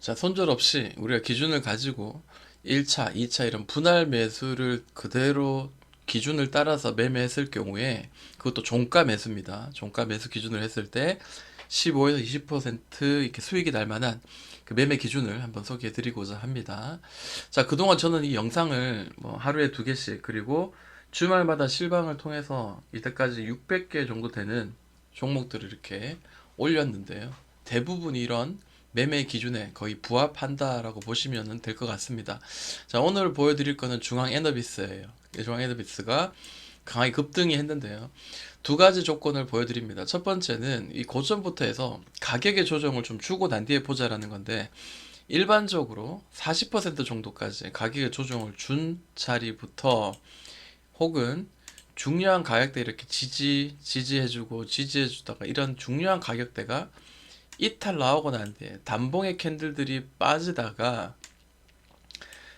자, 손절 없이 우리가 기준을 가지고 1차, 2차 이런 분할 매수를 그대로 기준을 따라서 매매했을 경우에 그것도 종가 매수입니다. 종가 매수 기준을 했을 때 15에서 20% 이렇게 수익이 날 만한 그 매매 기준을 한번 소개해 드리고자 합니다. 자, 그동안 저는 이 영상을 뭐 하루에 두 개씩 그리고 주말마다 실방을 통해서 이때까지 600개 정도 되는 종목들을 이렇게 올렸는데요. 대부분이 이런 매매 기준에 거의 부합한다라고 보시면 될 것 같습니다. 자, 오늘 보여드릴 거는 중앙 에너비스예요. 중앙 에너비스가 강하게 급등이 했는데요. 두 가지 조건을 보여드립니다. 첫 번째는 이 고점부터 해서 가격의 조정을 좀 주고 난 뒤에 보자라는 건데 일반적으로 40% 정도까지 가격의 조정을 준 자리부터 혹은 중요한 가격대 이렇게 지지 지지해주고 지지해주다가 이런 중요한 가격대가 이탈 나오고 난 뒤에 단봉의 캔들들이 빠지다가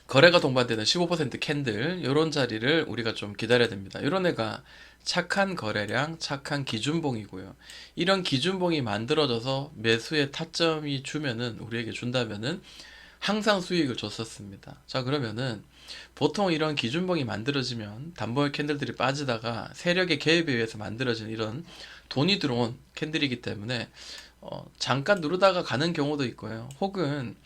거래가 동반되는 15% 캔들 이런 자리를 우리가 좀 기다려야 됩니다. 이런 애가 착한 거래량, 착한 기준봉이고요. 이런 기준봉이 만들어져서 매수의 타점이 주면은 우리에게 준다면은 항상 수익을 줬었습니다. 자 그러면은 보통 이런 기준봉이 만들어지면 단봉의 캔들들이 빠지다가 세력의 개입에 의해서 만들어진 이런 돈이 들어온 캔들이기 때문에 어, 잠깐 누르다가 가는 경우도 있고요. 혹은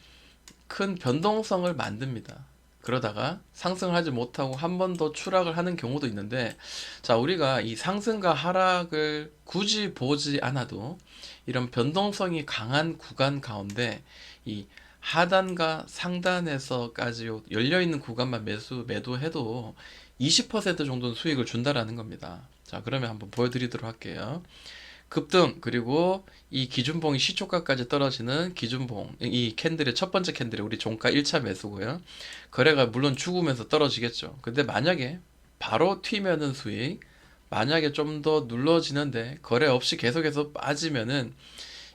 큰 변동성을 만듭니다. 그러다가 상승을 하지 못하고 한 번 더 추락을 하는 경우도 있는데, 자, 우리가 이 상승과 하락을 굳이 보지 않아도 이런 변동성이 강한 구간 가운데 이 하단과 상단에서까지 열려 있는 구간만 매수 매도해도 20% 정도는 수익을 준다라는 겁니다. 자, 그러면 한번 보여드리도록 할게요. 급등 그리고 이 기준봉이 시초가까지 떨어지는 기준봉 이 캔들의 첫 번째 캔들이 우리 종가 1차 매수고요. 거래가 물론 죽으면서 떨어지겠죠. 근데 만약에 바로 튀면은 수익 만약에 좀 더 눌러지는데 거래 없이 계속해서 빠지면은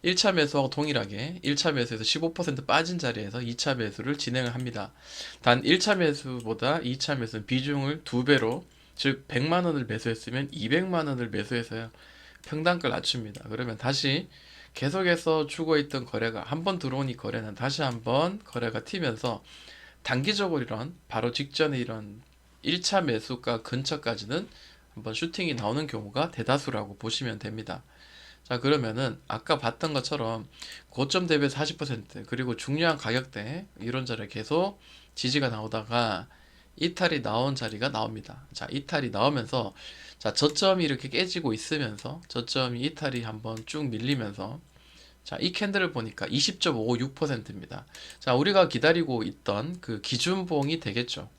1차 매수하고 동일하게 1차 매수에서 15% 빠진 자리에서 2차 매수를 진행을 합니다. 단 1차 매수보다 2차 매수는 비중을 두 배로 즉 100만 원을 매수했으면 200만 원을 매수해서요. 평단가를 낮춥니다. 그러면 다시 계속해서 주고 있던 거래가 한 번 들어오니 거래는 다시 한 번 거래가 튀면서 단기적으로 이런 바로 직전에 이런 1차 매수가 근처까지는 한번 슈팅이 나오는 경우가 대다수라고 보시면 됩니다. 자, 그러면은 아까 봤던 것처럼 고점 대비 40% 그리고 중요한 가격대 이런 자리에 계속 지지가 나오다가 이탈이 나온 자리가 나옵니다. 자, 이탈이 나오면서 자, 저점이 이렇게 깨지고 있으면서 저점이 이탈이 한번 쭉 밀리면서 자, 이 캔들을 보니까 20.56%입니다. 자, 우리가 기다리고 있던 그 기준봉이 되겠죠.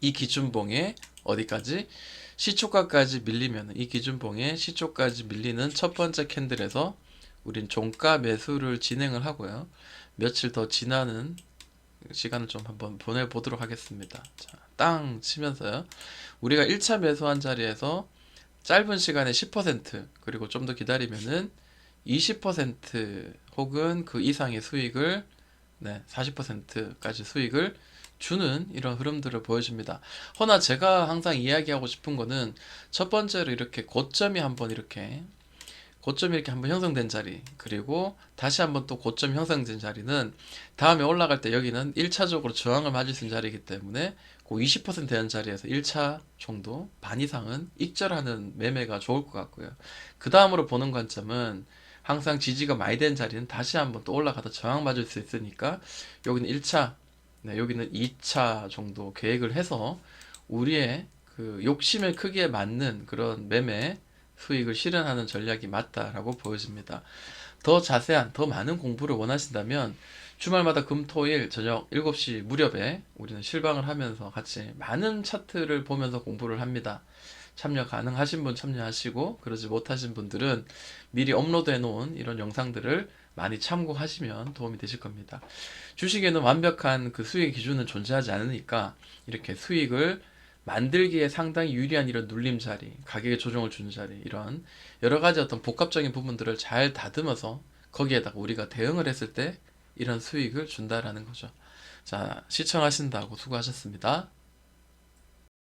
이 기준봉에 어디까지? 시초가까지 밀리면 이 기준봉에 시초까지 밀리는 첫 번째 캔들에서 우린 종가 매수를 진행을 하고요. 며칠 더 지나는 시간을 좀 한번 보내보도록 하겠습니다. 자, 땅 치면서요. 우리가 1차 매수한 자리에서 짧은 시간에 10% 그리고 좀 더 기다리면은 20% 혹은 그 이상의 수익을 네, 40%까지 수익을 주는 이런 흐름들을 보여줍니다. 허나 제가 항상 이야기하고 싶은 거는 첫 번째로 이렇게 고점이 한번 이렇게 고점이 이렇게 한번 형성된 자리 그리고 다시 한번 또 고점 형성된 자리는 다음에 올라갈 때 여기는 1차적으로 저항을 맞을 수 있는 자리이기 때문에 그 20% 되는 자리에서 1차 정도 반 이상은 익절하는 매매가 좋을 것 같고요. 그 다음으로 보는 관점은 항상 지지가 많이 된 자리는 다시 한번 또 올라가다 저항 맞을 수 있으니까 여기는 1차 네, 여기는 2차 정도 계획을 해서 우리의 그 욕심의 크기에 맞는 그런 매매 수익을 실현하는 전략이 맞다라고 보여집니다. 더 자세한, 더 많은 공부를 원하신다면 주말마다 금, 토, 일 저녁 7시 무렵에 우리는 실방을 하면서 같이 많은 차트를 보면서 공부를 합니다. 참여 가능하신 분 참여하시고 그러지 못하신 분들은 미리 업로드해 놓은 이런 영상들을 많이 참고하시면 도움이 되실 겁니다. 주식에는 완벽한 그 수익 기준은 존재하지 않으니까 이렇게 수익을 만들기에 상당히 유리한 이런 눌림 자리, 가격의 조정을 주는 자리, 이런 여러 가지 어떤 복합적인 부분들을 잘 다듬어서 거기에다가 우리가 대응을 했을 때 이런 수익을 준다라는 거죠. 자, 시청하신다고 수고하셨습니다.